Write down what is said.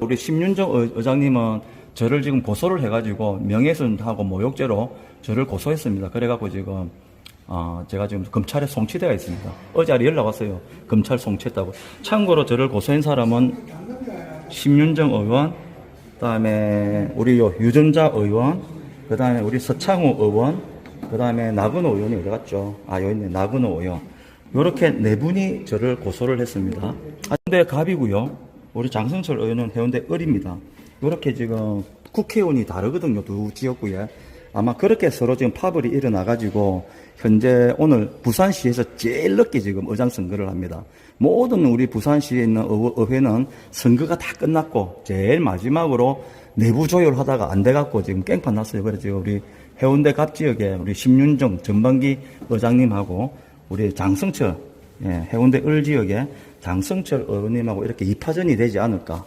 우리 심윤정 의- 의장님은 저를 지금 고소를 해가지고 명예훼손하고 모욕죄로 저를 고소했습니다. 그래갖고 지금 어, 제가 지금 검찰에 송치되어 있습니다. 어제 연락 왔어요. 검찰 송치했다고. 참고로 저를 고소한 사람은 심윤정 의원, 그다음에 우리 요 유전자 의원, 그다음에 우리 서창우 의원, 그다음에 나근호 의원이 어디 갔죠? 아 여기 있네. 나근호 의원. 요렇게 네 분이 저를 고소를 했습니다. 아, 근데 갑이고요. 우리 장성철 의원은 해운대 을입니다. 요렇게 지금 국회의원이 다르거든요. 두 지역구에. 아마 그렇게 서로 지금 파벌이 일어나가지고 현재 오늘 부산시에서 제일 늦게 지금 의장 선거를 합니다. 모든 우리 부산시에 있는 의- 의회는 선거가 다 끝났고 제일 마지막으로 내부 조율하다가 안 돼갖고 지금 깽판 났어요. 그래서 우리 해운대 갑 지역에 우리 심윤정 전반기 의장님하고 우리 장성철 예, 해운대 을 지역에 장성철 의원님하고 이렇게 이파전이 되지 않을까